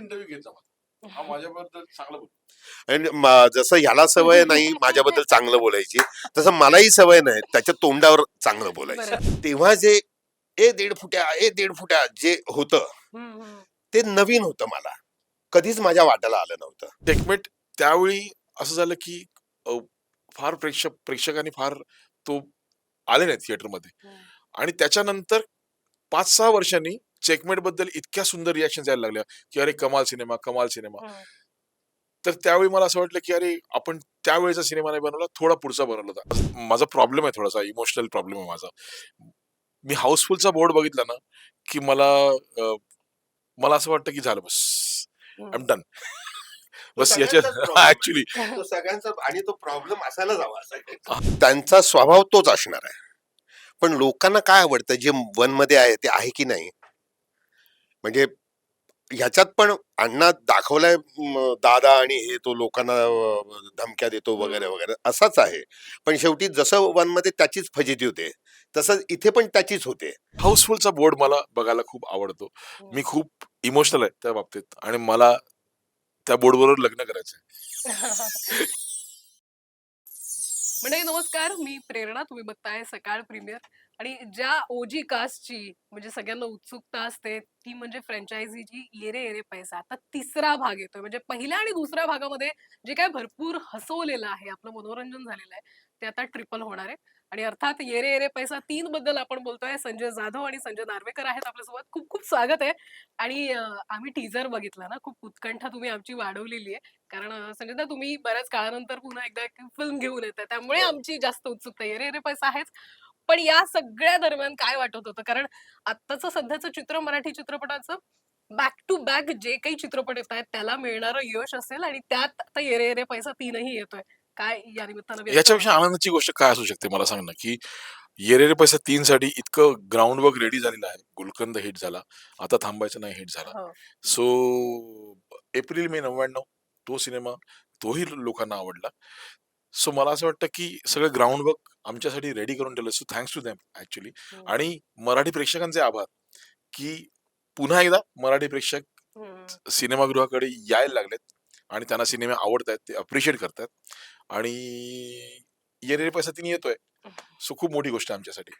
Interview घेतला मला. हा माझ्याबद्दल चांगला बोल आणि म- जसं ह्याला सवय नाही माझ्याबद्दल चांगलं बोलायची तसं मलाही सवय नाही त्याच्या तोंडावर चांगलं बोलायचं. तेव्हा जे ए दीड फुट्या ए दीड फुट्या जे होतं हम्म, हम्म. ते नवीन होतं मला कधीच माझ्या वाट्याला आलं नव्हतं टेकमेट त्यावेळी असं झालं की अ, फार प्रेक्षक प्रेक्षकांनी फार तो आले नाही थिएटरमध्ये हम्म. आणि त्याच्यानंतर पाच सहा वर्षांनी चेकमेटबद्दल इतक्या सुंदर रिॲक्शन यायला लागल्या की अरे कमाल सिनेमा कमाल सिनेमा. तर त्यावेळी मला असं वाटलं की अरे आपण त्यावेळेचा सिनेमा नाही बनवला थोडा पुढचा बनवला होता. माझा प्रॉब्लेम आहे थोडासा इमोशनल प्रॉब्लेम आहे माझा. मी हाऊसफुलचा बोर्ड बघितला ना की मला मला असं वाटतं की झालं बस. आय एम डन बस याच्या. ऍक्च्युली तो सगळ्यांचा आणि तो प्रॉब्लेम असायला जावा असा त्यांचा स्वभाव तोच असणार आहे. पण लोकांना काय आवडतं जे वनमध्ये आहे ते आहे की नाही? म्हणजे ह्याच्यात पण अण्णा दाखवलाय दादा आणि हे तो लोकांना धमक्या देतो वगैरे वगैरे असाच आहे. पण शेवटी जसं वनमध्ये त्याचीच फजिती होते तसंच इथे पण त्याचीच होते. हाऊसफुलचा बोर्ड मला बघायला खूप आवडतो. मी खूप इमोशनल आहे त्या बाबतीत आणि मला त्या बोर्डबरोबर लग्न करायचंय. मंडळी नमस्कार मी प्रेरणा तुम्ही बघताय सकाळ प्रीमियर. आणि ज्या ओजी कास्टची म्हणजे सगळ्यांना उत्सुकता असते ती म्हणजे फ्रँचायझीची येरे येरे पैसा. आता तिसरा भाग येतोय. म्हणजे पहिल्या आणि दुसऱ्या भागामध्ये जे काय भरपूर हसवलेलं आहे आपलं मनोरंजन झालेलं आहे ते आता ट्रिपल होणार आहे. आणि अर्थात येरे येरे पैसा तीन बद्दल आपण बोलतोय. संजय जाधव आणि संजय नार्वेकर आहेत आपल्यासोबत. खूप खूप स्वागत आहे. आणि आम्ही टीजर बघितला ना. खूप उत्कंठा तुम्ही आमची वाढवलेली आहे. कारण संजयदा तुम्ही बऱ्याच काळानंतर पुन्हा एकदा फिल्म घेऊन येत त्यामुळे हो. आमची जास्त उत्सुकता आहे. रे रे पैसा आहेच. पण या सगळ्या दरम्यान काय वाटत होतं? कारण आत्ताचं सध्याचं चित्र मराठी चित्रपटाचं बॅक टू बॅक जे काही चित्रपट येत आहेत त्याला मिळणारं यश असेल आणि त्यात आता येरे येरे पैसा तीनही येतोय. काय या निमित्तानं याच्यापेक्षा आनंदाची गोष्ट काय असू शकते मला सांग ना की येरेरे पैसा तीन साठी इतकं ग्राउंड वर्क रेडी झालेलं आहे. गुलकंद हिट झाला. आता थांबायचं नाही हिट झाला. हो. सो एप्रिल मे नव्याण्णव तो सिनेमा तोही लोकांना आवडला. सो मला असं वाटतं की सगळं ग्राउंड वर्क आमच्यासाठी रेडी करून ठेवलं. So thanks to them actually. आणि मराठी प्रेक्षकांचे आभार की पुन्हा एकदा मराठी प्रेक्षक हम्म. सिनेमागृहाकडे यायला लागलेत आणि त्यांना सिनेमे आवडत आहेत ते अप्रिशिएट करतात आणि येणारे पैसा तिने येतोय. सो खूप मोठी गोष्ट आहे आमच्यासाठी.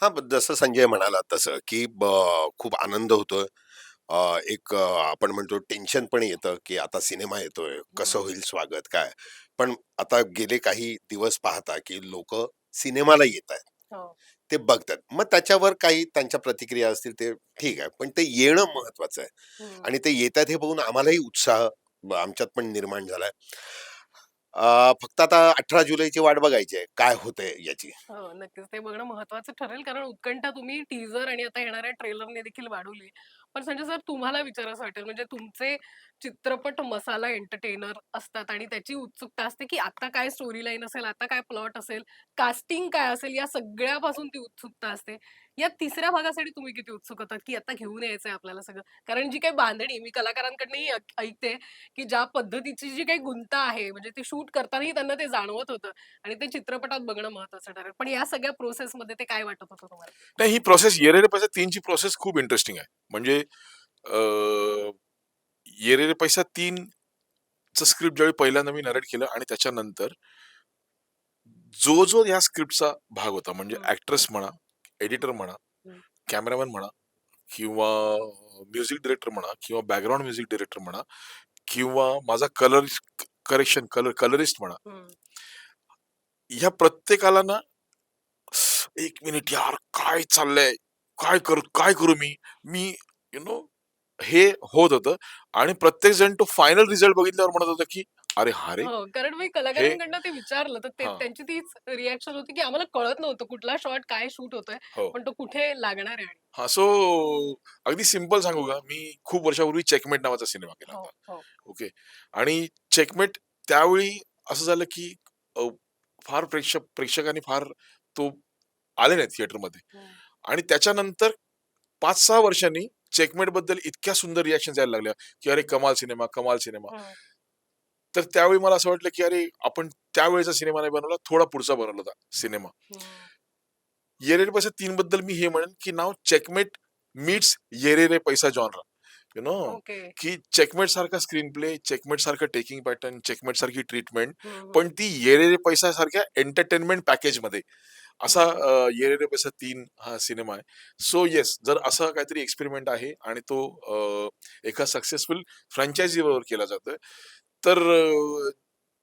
हा ब- जसं संजय म्हणाला तसं की ब- खूप आनंद होतोय. अ, एक अ, आपण म्हणतो टेन्शन पण येतं की आता सिनेमा येतोय कसं होईल स्वागत काय? पण आता गेले काही दिवस पाहता की लोक सिनेमाला येत आहेत. हो. ते बघतात. मग त्याच्यावर काही त्यांच्या प्रतिक्रिया असतील ते ठीक आहे पण ते येणं महत्वाचं आहे. आणि ते येतात हे बघून आम्हालाही उत्साह ब- आमच्यात पण निर्माण झालाय. अ, फक्त आता अठरा जुलैची वाट बघायची आहे काय होतंय याची. हो नक्कीच. ते बघणं महत्वाचं ठरेल कारण उत्कंठा तुम्ही टीजर आणि आता येणाऱ्या ट्रेलरने देखील वाढवली. पण संजय सर तुम्हाला विचारायचं वाटेल म्हणजे तुमचे चित्रपट मसाला एंटरटेनर असतात आणि त्याची उत्सुकता असते की आता काय स्टोरी लाईन असेल आता काय प्लॉट असेल कास्टिंग काय असेल या सगळ्यापासून ती उत्सुकता असते. या तिसऱ्या भागासाठी तुम्ही किती उत्सुक होतात की आता घेऊन यायचंय आपल्याला सगळं? कारण जी काही बांधणी मी कलाकारांकडनंही ऐकते की ज्या पद्धतीची जी काही गुंता आहे म्हणजे ते शूट करतानाही त्यांना ते जाणवत होतं आणि ते चित्रपटात बघणं महत्वाचं ठरेल. पण या सगळ्या प्रोसेस मध्ये ते काय वाटत होतं तुम्हाला? नाही ही प्रोसेस येरेरे पैसा तीनची प्रोसेस खूप इंटरेस्टिंग आहे. म्हणजे अं, येरेरे पैसा तीन च स्क्रिप्ट ज्यावेळी पहिल्यांदा मी नरेट केलं आणि त्याच्यानंतर जो जो या स्क्रिप्टचा भाग होता म्हणजे. ऍक्ट्रेस म्हणा एडिटर म्हणा. कॅमेरामॅन म्हणा किंवा म्युझिक डिरेक्टर म्हणा किंवा बॅकग्राऊंड म्युझिक डिरेक्टर म्हणा किंवा माझा कलर करेक्शन कलर कलरिस्ट म्हणा. ह्या प्रत्येकाला ना एक मिनिट यार काय चाललंय काय करू काय करू मी मी यु नो हे होत होतं. आणि प्रत्येक जण तो फायनल रिझल्ट बघितल्यावर म्हणत होता की अरे हा रे हो कारण मी कलाकारांकडनं ते विचारलं तर ते- हा. त्यांची तीच रिॲक्शन होती की आम्हाला कळत नव्हतं कुठला शॉट काय शूट होतोय हो. पण तो कुठे लागणार आहे आणि हा सो अगदी सिंपल सांगू का? मी खूप वर्षापूर्वी चेकमेट नावाचा सिनेमा केला हो होता. हो. ओके आणि चेकमेट त्यावेळी असं झालं की अ, फार प्रेक्षक प्रेक्षकांनी फार तो आले नाही थिएटरमध्ये हम्म. आणि त्याच्यानंतर पाच सहा वर्षांनी चेकमेटबद्दल इतक्या सुंदर रिॲक्शन यायला लागल्या की अरे कमाल सिनेमा कमाल सिनेमा. तर त्यावेळी मला असं वाटलं की अरे आपण त्यावेळेचा सिनेमा नाही बनवला थोडा पुढचा बनवला होता सिनेमा. येरेड पैसा तीन बद्दल मी हे म्हणेन की नाव checkmate meets Yere Re Paisa genre you know की चेकमेट सारखा स्क्रीन प्ले चेकमेट सारखं टेकिंग पॅटर्न चेकमेट सारखी ट्रीटमेंट. पण ती येरे रे पैसा सारख्या एंटरटेनमेंट पॅकेजमध्ये असा येरे रे पैसा तीन हा सिनेमा आहे सो येस जर असं काहीतरी एक्सपेरिमेंट आहे आणि तो एका सक्सेसफुल फ्रँचायझी बरोबर केला जातोय तर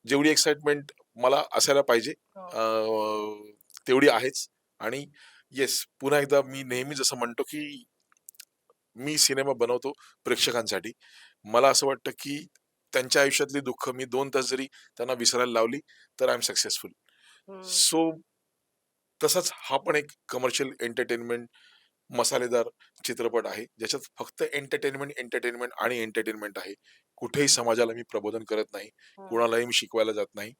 जेवढी एक्साइटमेंट मला असायला पाहिजे हो. तेवढी आहेच आणि येस पुन्हा एकदा मी नेहमी जसं म्हणतो की मी सिनेमा बनवतो प्रेक्षकांसाठी मला असं वाटतं की त्यांच्या आयुष्यातली दुःख मी दोन तास जरी त्यांना विसरायला लावली तर आय एम सक्सेसफुल. सो तसाच हा पण एक कमर्शियल एंटरटेनमेंट मसालेदार चित्रपट आहे. ज्याच्यात फक्त एंटरटेनमेंट एंटरटेनमेंट आणि एंटरटेनमेंट आहे. कुठेही समाजाला मी प्रबोधन करत नाही. हम्म. कुणालाही मी शिकवायला जात नाही.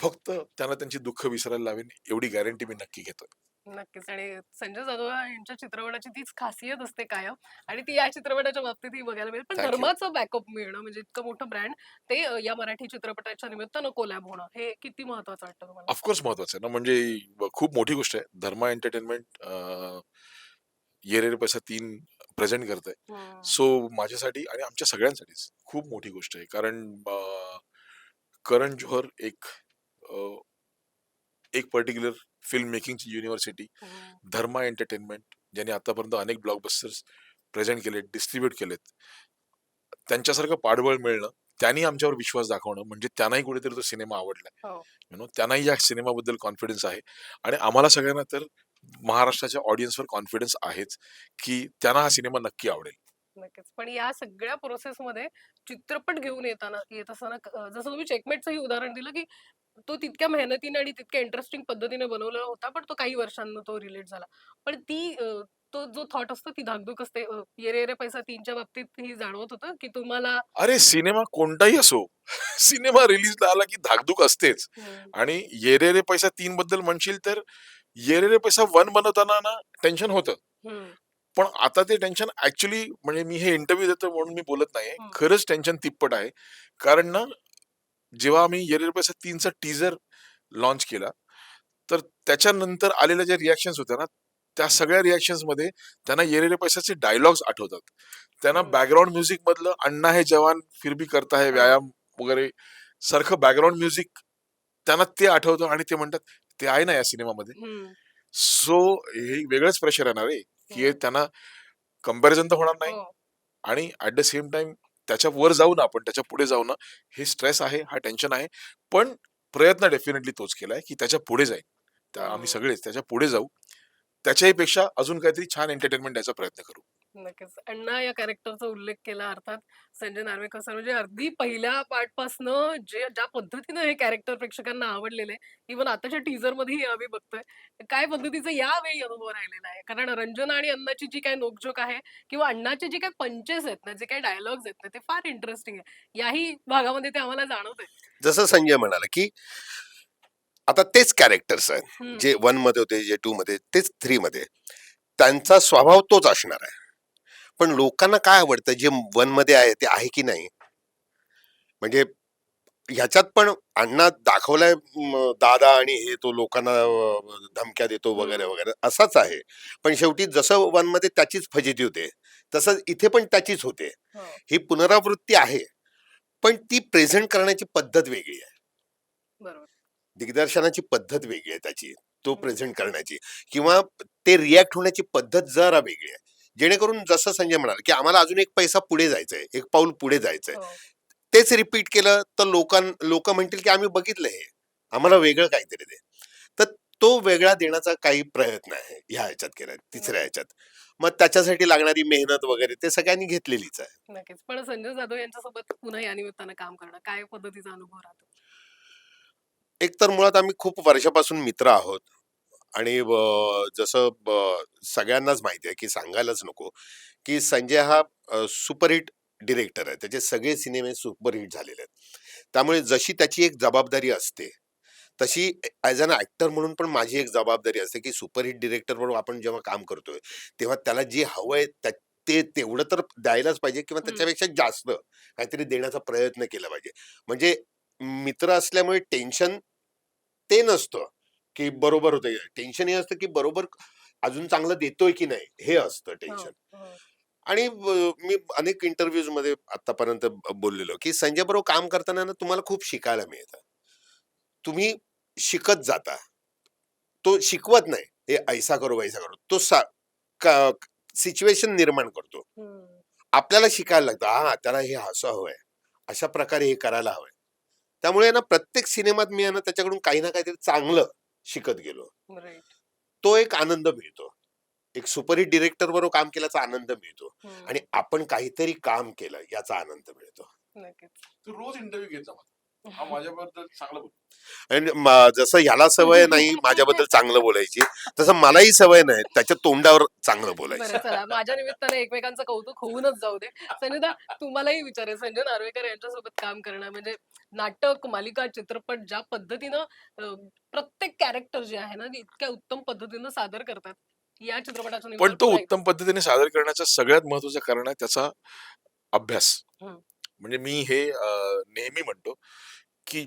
फक्त त्यांना त्यांची दुःख विसरायला लावेन एवढी गॅरंटी मी नक्की घेतो नक्कीच. आणि संजय जाधव यांच्या चित्रपटाची तीच खासियत असते कायम. आणि ती या चित्रपटाच्या बाबतीतही बघायला मिळेल. पण Thank you. धर्माचं बॅकअप मिळणं म्हणजे इतकं मोठं ब्रँड ते अ, या मराठी चित्रपटाच्या निमित्तानं कोलॅब होणं हे किती महत्वाचं वाटतं तुम्हाला? ऑफकोर्स महत्वाचं आहे ना. म्हणजे ब- खूप मोठी गोष्ट आहे. धर्मा एंटरटेनमेंट रे पैसा तीन प्रेझेंट करत आहे हम्म. सो माझ्यासाठी आणि आमच्या सगळ्यांसाठीच खूप मोठी गोष्ट आहे. कारण अं, करण जोहर एक एक पर्टिक्युलर फिल्म मेकिंगची युनिव्हर्सिटी. धर्मा एंटरटेनमेंट ज्यांनी आतापर्यंत अनेक ब्लॉकबस्टर्स प्रेझेंट केलेत डिस्ट्रीब्यूट केलेत त्यांच्यासारखं पाठबळ मिळणं त्यांनी आमच्यावर विश्वास दाखवणं म्हणजे त्यांनाही कुठेतरी तो सिनेमा आवडलाय हो. यु नो त्यांनाही या सिनेमाबद्दल कॉन्फिडन्स आहे आणि आम्हाला सगळ्यांना तर महाराष्ट्राच्या ऑडियन्सवर कॉन्फिडन्स आहेच की त्यांना हा सिनेमा नक्की आवडेल नक्कीच. पण या सगळ्या प्रोसेसमध्ये चित्रपट घेऊन येताना येत असताना जसं तुम्ही चेकमेटचंही उदाहरण दिलं की तो तितक्या मेहनतीने आणि तितक्या इंटरेस्टिंग पद्धतीने बनवलेला होता पण तो काही वर्षांना तो रिलीज झाला. पण ती तो जो थॉट असतो ती धाकधूक असते. अ, ये रे रे पैसा तीनच्या बाबतीत ही जाणवत होतं की तुम्हाला अरे सिनेमा कोणताही असो सिनेमा रिलीजला आला की धाकधूक असतेच. आणि येरे रे पैसा तीन बद्दल म्हणशील तर येरे रे पैसा वन बनवताना ना टेन्शन होतं. पण आता ते टेन्शन ऍक्च्युली म्हणजे मी हे इंटरव्ह्यू देतो म्हणून मी बोलत नाही. खरंच टेन्शन तिप्पट आहे. कारण ना जेव्हा आम्ही येरे रे पैसा तीनचा टीजर लॉन्च केला तर त्याच्यानंतर आलेल्या ज्या रिॲक्शन्स होत्या ना त्या सगळ्या रिॲक्शन्समध्ये त्यांना येरे रे पैसाचे डायलॉग्स आठवतात. त्यांना. बॅकग्राऊंड म्युझिक मधलं अण्णा हे जवान फिर भी करता है व्यायाम वगैरे सारखं बॅकग्राऊंड म्युझिक त्यांना ते आठवतं आणि ते म्हणतात ते आहे ना या सिनेमामध्ये सो हे. वेगळंच प्रेशर येणार आहे की हे हम्म. त्यांना कंपॅरिझन तर होणार नाही हो, आणि ऍट द सेम टाइम त्याच्या वर जाऊ ना आपण त्याच्या पुढे जाऊ ना हे स्ट्रेस आहे हा टेन्शन आहे. पण प्रयत्न डेफिनेटली तोच केलाय की त्याच्या पुढे जाईल. आम्ही हम्म. सगळेच त्याच्या पुढे जाऊ. त्याच्याही पेक्षा अजून काहीतरी छान एंटरटेनमेंट द्यायचा प्रयत्न करू. नक्कीच. अण्णा या कॅरेक्टरचा उल्लेख केला अर्थात संजय नार्वेकर सर म्हणजे अगदी पहिल्या पार्ट पासनं जे ज्या पद्धतीनं हे कॅरेक्टर प्रेक्षकांना आवडलेलं आहे इव्हन आताच्या टीजर मध्येही आम्ही बघतोय काय पद्धतीचा यावेळी अनुभव राहिलेला आहे. कारण रंजना आणि अण्णाची जी काही नोकझोक आहे किंवा अण्णाचे जे काही पंचेस आहेत ना जे काही डायलॉग्स आहेत ना ते फार इंटरेस्टिंग आहे. याही भागामध्ये ते आम्हाला जाणवत जसं संजय म्हणाला की आता तेच कॅरेक्टर्स आहेत. आहे जे वनमध्ये होते जे टू मध्ये तेच थ्री मध्ये. त्यांचा स्वभाव तोच असणार आहे. पण लोकांना काय आवडतं? जे वनमध्ये आहे ते आहे की नाही? म्हणजे ह्याच्यात पण अण्णा दाखवलाय दादा आणि हे तो लोकांना धमक्या देतो वगैरे. वगैरे असाच आहे. पण शेवटी जसं वनमध्ये त्याचीच फजिती होते तसंच इथे पण त्याचीच होते. हो, ही पुनरावृत्ती आहे पण ती प्रेझेंट करण्याची पद्धत वेगळी आहे. बरोबर. दिग्दर्शनाची पद्धत वेगळी आहे त्याची तो. प्रेझेंट करण्याची. किंवा ते रिॲक्ट होण्याची पद्धत जरा वेगळी आहे. जेणेकरून जसं संजय म्हणाल की आम्हाला अजून एक पैसा पुढे जायचंय एक पाऊल पुढे जायचंय. हो, तेच रिपीट केलं तर लोकां लोक म्हणतील की आम्ही बघितलं हे. आम्हाला वेगळं काहीतरी दे. तर तो वेगळा देण्याचा काही प्रयत्न आहे ह्या ह्याच्यात केला तिसऱ्या ह्याच्यात. मग त्याच्यासाठी लागणारी मेहनत वगैरे ते सगळ्यांनी घेतलेलीच आहे. नक्कीच. पण संजय जाधव यांच्यासोबत पुन्हा या निमित्तानं काम करणं काय पद्धतीचा अनुभव राहतो? एक तर मुळात आम्ही खूप वर्षापासून मित्र आहोत. आणि जसं सगळ्यांनाच माहिती आहे की सांगायलाच नको की संजय हा सुपरहिट डिरेक्टर आहे. त्याचे सगळे सिनेमे सुपरहिट झालेले आहेत. त्यामुळे जशी त्याची एक जबाबदारी असते तशी ॲज अन ॲक्टर म्हणून पण माझी एक जबाबदारी असते की सुपरहिट डिरेक्टर म्हणून आपण जेव्हा काम करतोय तेव्हा त्याला जे हवंय त्या ते तेवढं तर द्यायलाच पाहिजे किंवा. त्याच्यापेक्षा जास्त काहीतरी देण्याचा प्रयत्न केला पाहिजे. म्हणजे मित्र असल्यामुळे टेन्शन ते नसतं. की बरोबर होते. टेन्शन हे असतं की बरोबर अजून चांगलं देतोय की नाही हे असतं टेन्शन. हो, हो. आणि मी अनेक इंटरव्ह्यूजमध्ये आतापर्यंत बोललेलो की संजय बरोबर काम करताना ना तुम्हाला खूप शिकायला मिळतं. तुम्ही शिकत जाता. तो शिकवत नाही. हे ऐसा करो वैसा करो. तो सिच्युएशन निर्माण करतो. आपल्याला शिकायला लागतं. हा त्याला हे असं हवंय. अशा प्रकारे हे करायला हवंय. त्यामुळे ना प्रत्येक सिनेमात मी ना त्याच्याकडून काही ना काहीतरी चांगलं शिकत गेलो. तो एक आनंद मिळतो एक सुपरहिट डिरेक्टर बरोबर काम केल्याचा आनंद मिळतो. आणि आपण काहीतरी काम केलं याचा आनंद मिळतो नक्कीच. तू रोज इंटरव्ह्यू घेत. हा माझ्याबद्दल चांगलं बोल. आणि म- जसं ह्याला सवय नाही माझ्याबद्दल चांगलं बोलायची तसं मलाही सवय नाही त्याच्या तोंडावर चांगलं बोलायचं. बरं चला माझ्या निमित्ताने एकमेकांचं कौतुक होऊनच जाऊ दे. संजयदा तुम्हालाही विचारेल संजय नार्वेकर यांच्यासोबत काम करणं म्हणजे नाटक मालिका चित्रपट ज्या पद्धतीनं अं, प्रत्येक कॅरेक्टर जे आहे ना ते इतक्या उत्तम पद्धतीनं सादर करतात या चित्रपटाच्या पण निमित्तानं तो उत्तम पद्धतीने सादर करण्याचं सगळ्यात महत्वाचं कारण आहे त्याचा अभ्यास. हम्म. म्हणजे मी हे अं, नेहमी म्हणतो की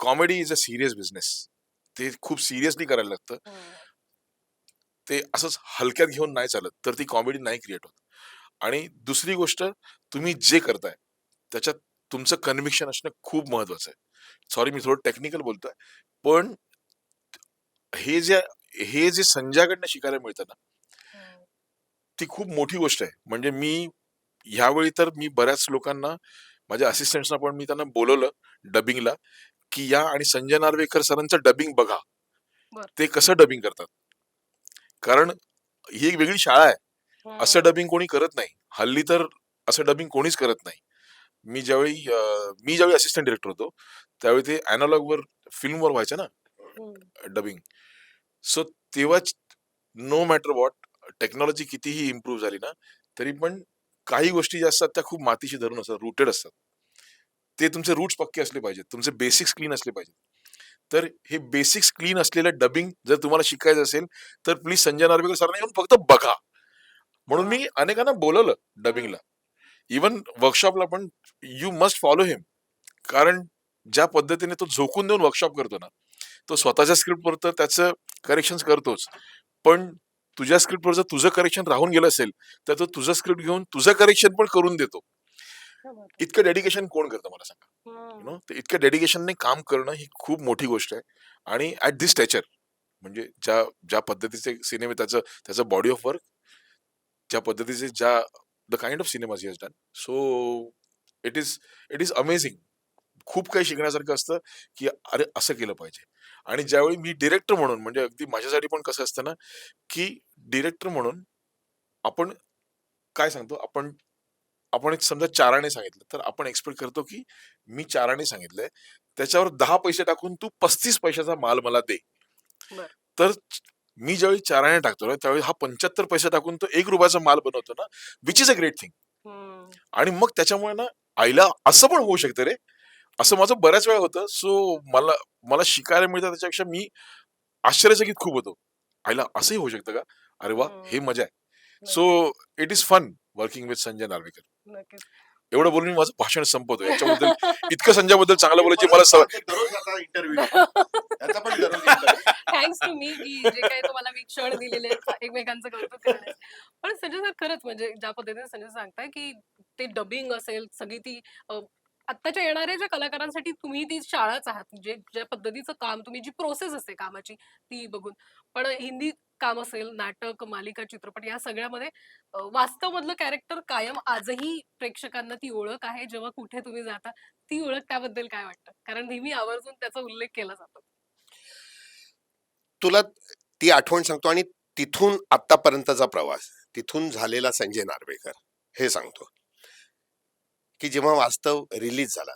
comedy is a serious business. ते खूप सिरियसली करायला लागतं. ते असंच हलक्यात घेऊन नाही चालत तर ती कॉमेडी नाही क्रिएट होत. आणि दुसरी गोष्ट तुम्ही जे करताय त्याच्यात तुमचं कन्व्हिक्शन असणं खूप महत्वाचं आहे. सॉरी मी थोडं टेक्निकल बोलतोय पण हे जे हे जे संजयाकडनं शिकायला मिळतं ना. ती खूप मोठी गोष्ट आहे. म्हणजे मी ह्यावेळी तर मी बऱ्याच लोकांना माझ्या असिस्टंट्सना पण मी त्यांना बोलवलं डबिंगला की या आणि संजय नार्वेकर सरांचं डबिंग बघा. ते कसं डबिंग करतात कारण ही एक वेगळी शाळा आहे असं. डबिंग कोणी करत नाही हल्ली तर असं डबिंग कोणीच करत नाही मी ज्यावेळी मी ज्यावेळी असिस्टंट डिरेक्टर होतो त्यावेळी ते analog वर फिल्मवर व्हायचं ना. डबिंग सो तेव्हा नो मॅटर वॉट टेक्नॉलॉजी कितीही इम्प्रूव्ह झाली ना तरी पण काही गोष्टी ज्या असतात त्या खूप मातीशी धरून असतात रुटेड असतात. ते तुमचे रूट्स पक्के असले पाहिजेत तुमचे बेसिक्स क्लीन असले पाहिजेत. तर हे बेसिक्स क्लीन असलेलं डबिंग जर तुम्हाला शिकायचं असेल तर प्लीज संजय नार्वेकर सरांना येऊन फक्त बघा. म्हणून मी अनेकांना बोलवलं डबिंगला इवन वर्कशॉपला पण यू मस्ट फॉलो हिम कारण ज्या पद्धतीने तो झोकून देऊन वर्कशॉप करतो ना तो स्वतःच्या स्क्रिप्टवर तर त्याचं करेक्शन करतोच. पण तुझ्या स्क्रिप्टवर जर तुझं करेक्शन राहून गेलं असेल तर तो तुझं स्क्रिप्ट घेऊन तुझं करेक्शन पण करून देतो. इतकं डेडिकेशन कोण करतं मला सांगा. नो तर इतक्या डेडिकेशनने काम करणं ही खूप मोठी गोष्ट आहे आणि ऍट दिस स्टॅचर म्हणजे ज्या ज्या पद्धतीचे सिनेमे त्याचं त्याचं बॉडी ऑफ वर्क ज्या पद्धतीचे ज्या the kind of cinemas has done so it is it is amazing खूप काही शिकण्यासारखं असतं की अरे असं केलं पाहिजे आणि ज्यावेळी मी डिरेक्टर म्हणून म्हणजे अगदी माझ्यासाठी पण कसं असतं ना की डिरेक्टर म्हणून आपण काय सांगतो आपण आपण एक समजा चाराने सांगितलं तर आपण एक्सपेक्ट करतो की मी चाराने सांगितलंय त्याच्यावर दहा पैसे टाकून तू पस्तीस पैशाचा माल मला दे. तर मी ज्यावेळी चाराने टाकतो ना त्यावेळी हा पंच्याहत्तर पैसे टाकून तो एक रुपयाचा माल बनवतो ना which is a great thing. आणि मग त्याच्यामुळे ना आईला असं पण होऊ शकतं रे असं माझं बऱ्याच वेळा होतं. सो मला मला शिकायला मिळतं त्याच्यापेक्षा मी आश्चर्यचकित खूप होतो. आईला असंही होऊ शकतं का? अरे वा हे. हम्म. मजा आहे. So it is fun working with Sanjay Narvekar. एवढं बोलून मी माझं भाषण संपवतो. याच्याबद्दल इतकं संजयबद्दल चांगलं बोलायची मला सवय. थँक्स टू मी की जे काही तुम्हाला मी क्षण दिलेले एकमेकांचं कौतुक पण संजय सर खरंच म्हणजे ज्या पद्धतीने संजय सांगताय की ते डबिंग असेल सगळी ती आत्ताच्या येणाऱ्या ज्या कलाकारांसाठी तुम्ही ती शाळाच आहात जे ज्या पद्धतीचं काम तुम्ही जी प्रोसेस असते कामाची ती बघून. पण हिंदी काम असेल नाटक मालिका चित्रपट या सगळ्यामध्ये वास्तव मधलं कॅरेक्टर कायम आजही प्रेक्षकांना ती ओळख आहे जेव्हा कुठे तुम्ही जाता ती ओळख त्याबद्दल काय वाटतं? कारण नेहमी आवर्जून त्याचा उल्लेख केला जातो. तुला ती आठवण सांगतो आणि तिथून आतापर्यंतचा प्रवास तिथून झालेला संजय नार्वेकर हे सांगतो. की जेव्हा वास्तव रिलीज झाला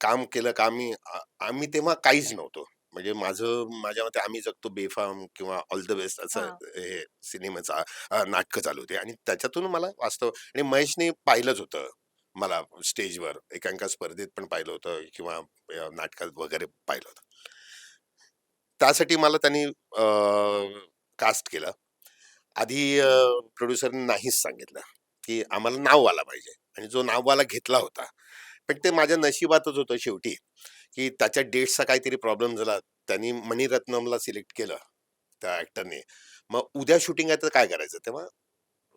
काम केलं का आम्ही आम्ही तेव्हा काहीच नव्हतो. म्हणजे माझं माझ्या मते आम्ही जगतो बेफाम किंवा ऑल द बेस्ट असं हा. सिनेमाचा नाटकं चालू होते. आणि त्याच्यातून मला वास्तव आणि महेशने पाहिलंच होतं मला स्टेजवर एकांका स्पर्धेत पण पाहिलं होतं किंवा नाटकात वगैरे पाहिलं होतं. त्यासाठी मला त्यांनी कास्ट केलं. आधी प्रोड्युसरने नाहीच सांगितलं. की आम्हाला नाववाला पाहिजे. आणि जो नाववाला घेतला होता. पण ते माझ्या नशिबातच होतं शेवटी की त्याच्या डेट्सचा काहीतरी प्रॉब्लेम झाला. त्यांनी मणिरत्नमला सिलेक्ट केलं त्या ऍक्टरने मग उद्या शूटिंग आहे तर काय करायचं? तेव्हा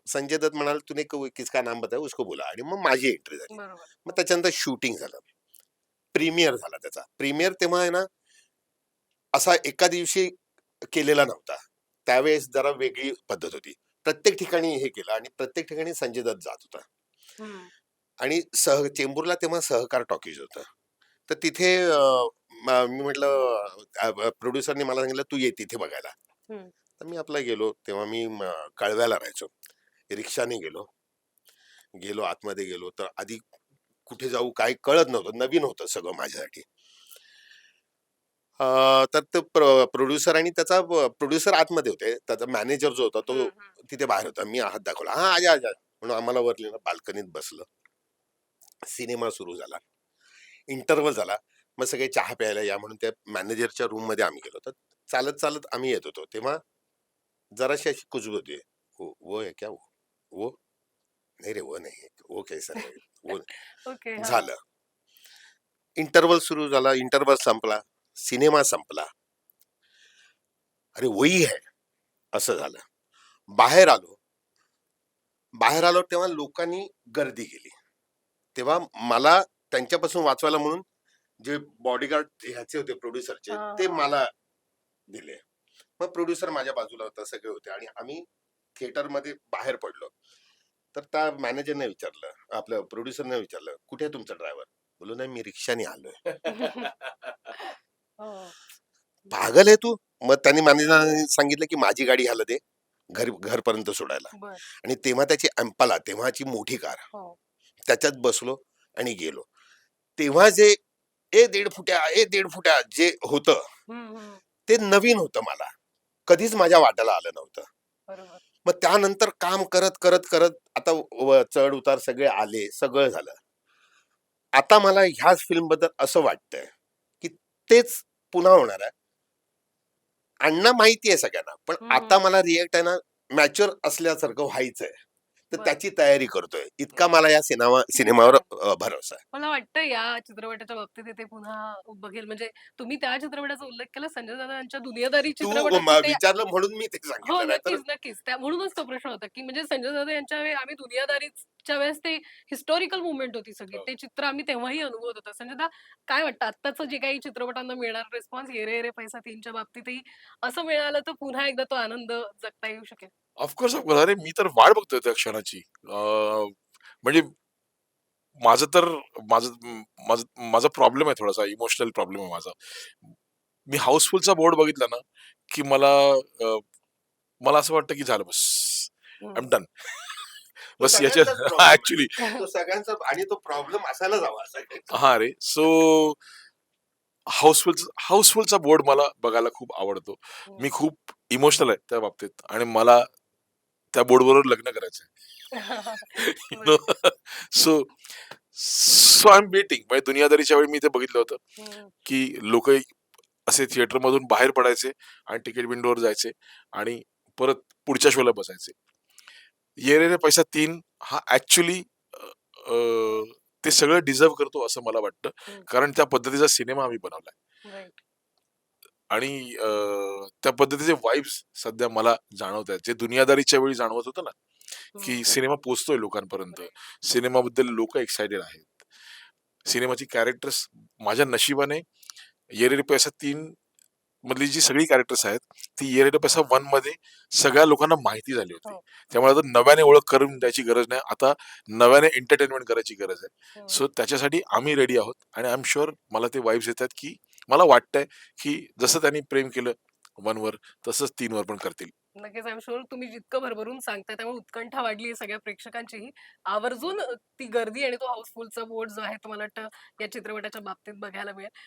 संजय दत्त म्हणाल तुने को- किसका नाम बताया उसको बोला. आणि मग माझी एंट्री झाली. मग त्याच्यानंतर शूटिंग झालं. प्रीमियर झाला त्याचा. प्रीमियर तेव्हा आहे ना असा एका दिवशी केलेला नव्हता. त्यावेळेस जरा वेगळी पद्धत होती. प्रत्येक ठिकाणी हे केलं आणि प्रत्येक ठिकाणी संजय दत्त जात होता. आणि सह चेंबूरला तेव्हा सहकार टॉकीज होतं. तर तिथे म- म्हटलं प्रोड्युसरने मला सांगितलं तू ये तिथे बघायला. तर मी आपला गेलो. तेव्हा मी म, कळव्याला राहायचो. रिक्षाने गेलो. गेलो आतमध्ये गेलो. तर आधी कुठे जाऊ काय कळत नव्हतं. नवीन होतं सगळं माझ्यासाठी. अं, तर ते प्रोड्युसर आणि त्याचा प्रोड्युसर आतमध्ये होते. त्याचा मॅनेजर जो होता तो. तिथे बाहेर होता. मी हात दाखवला. हा आजा आजा. म्हणून आम्हाला वरली ना बाल्कनीत बसलं. सिनेमा सुरू झाला. इंटरव्हल झाला. मग सगळे चहा प्यायला या म्हणून त्या मॅनेजरच्या रूममध्ये आम्ही गेलो. तर चालत चालत आम्ही येत होतो. तेव्हा जराशी अशी कुजबूज होती. वो वो है क्या वो? वो? नाही रे वो नाही वो कैसा है वो ओके हा. झालं. इंटरव्हल सुरू झाला. इंटरव्हल संपला. सिनेमा संपला. अरे वही है असं झालं. बाहेर आलो. बाहेर आलो तेव्हा लोकांनी गर्दी केली. तेव्हा मला त्यांच्यापासून वाचवायला म्हणून जे बॉडीगार्ड ह्याचे होते प्रोड्युसरचे ते. मला दिले. मग प्रोड्युसर माझ्या बाजूला होता सगळे होते आणि आम्ही थिएटरमध्ये बाहेर पडलो. तर त्या मॅनेजरने विचारलं आपल्या प्रोड्युसरने विचारलं कुठे आहे तुमचा ड्रायव्हर बोललो नाही मी रिक्षाने आलोय. पागल आहे तू. मग त्यांनी मॅनेजरने सांगितलं की माझी गाडी ह्याला दे घर घरपर्यंत सोडायला. आणि तेव्हा त्याची अँपाला तेव्हाची मोठी कार. हो. त्याच्यात बसलो आणि गेलो. तेव्हा जे ए दीड फुट्या ए दीड फुट्या जे होतं. ते नवीन होतं मला. कधीच माझ्या वाट्याला आलं नव्हतं. मग त्यानंतर काम करत करत करत आता चढ उतार सगळे आले सगळं झालं. आता मला ह्याच फिल्मबद्दल असं वाटतंय की तेच पुन्हा होणार आहे अण्णा माहिती आहे सगळ्यांना पण. आता मला रिएक्ट आहे ना मॅच्युअर असल्यासारखं व्हायचंय तर. त्याची तयारी करतोय. इतका मला या सिनेमा सिनेमावर भरोसा आहे. मला वाटतं या चित्रपटाच्या बाबतीत ते पुन्हा बघेल. म्हणजे तुम्ही त्या चित्रपटाचा उल्लेख केला संजय दादा यांच्या दुनियादारी विचारलं म्हणून मी ते हो सांगितलं नक्कीच नक्कीच. त्या म्हणूनच तो प्रश्न होता की म्हणजे संजय दादा यांच्या वेळी आम्ही दुनियादारीच्या वेळेस ते हिस्टॉरिकल मुवमेंट होती सगळी. हो. ते चित्र आम्ही तेव्हाही अनुभवत होतो. संजय दा काय वाटतं? आत्ताचं जे काही चित्रपटांना मिळणार रिस्पॉन्स येरे येरे पैसा तीनच्या बाबतीतही असं मिळालं तर पुन्हा एकदा तो आनंद जगता येऊ शकेल. ऑफकोर्स ऑफकोर्स अरे मी तर वाट बघतोय त्या क्षणाची. अं, म्हणजे माझं तर माझं म- माझं माझा प्रॉब्लेम आहे थोडासा इमोशनल प्रॉब्लेम आहे माझा. मी हाऊसफुलचा बोर्ड बघितला ना की मला अं, मला असं वाटतं की झालं बस आय एम डन बस याच्या सगळ्यांचाच problem आहे. ऍक्च्युली तो सगळ्यांचा आणि तो प्रॉब्लेम असायलाच हवा सगळ्यांचा. हा रे. सो हाऊसफुल हाऊसफुलचा बोर्ड मला बघायला खूप आवडतो. मी खूप इमोशनल आहे त्या बाबतीत आणि मला त्या बोर्डबरोबर लग्न करायचंय so so I am waiting म्हणजे दुनियादारीच्या वेळी मी ते बघितलं होतं. की लोक असे थिएटर मधून बाहेर पडायचे आणि तिकीट विंडोवर जायचे आणि परत पुढच्या शोला बसायचे ये रे रे पैसा तीन हा ऍक्च्युली ते सगळं डिझर्व करतो असं मला वाटतं. कारण त्या पद्धतीचा सिनेमा आम्ही बनवलाय. आणि त्या पद्धतीचे वाईब्स सध्या मला जाणवत आहेत. जे दुनियादारीच्या वेळी जाणवत होतं ना की हम्म. सिनेमा पोचतोय लोकांपर्यंत. सिनेमाबद्दल लोक एक्साइटेड आहेत. सिनेमाची कॅरेक्टर्स माझ्या नशिबाने येरेरे पैसा तीन मधली जी सगळी कॅरेक्टर्स आहेत ती येरेरे पैसा वनमध्ये सगळ्या लोकांना माहिती झाली होती. हो. त्यामुळे आता नव्याने ओळख करून द्यायची गरज नाही. आता नव्याने एंटरटेनमेंट करायची गरज आहे. सो त्याच्यासाठी आम्ही रेडी आहोत आणि आय एम शुअर मला ते वाईब्स येतात की मला वाटतंय की जसं त्यांनी प्रेम केलं वनवर तसंच तीनवर पण करतील. नक्कीच आय एम शुअर तुम्ही जितकं भरभरून सांगताय त्यामुळे उत्कंठा वाढली आहे सगळ्या प्रेक्षकांचीही. आवर्जून ती गर्दी आणि तो हाऊसफुलचा बोर्ड जो आहे तो मला वाटतं या चित्रपटाच्या बाबतीत बघायला मिळेल.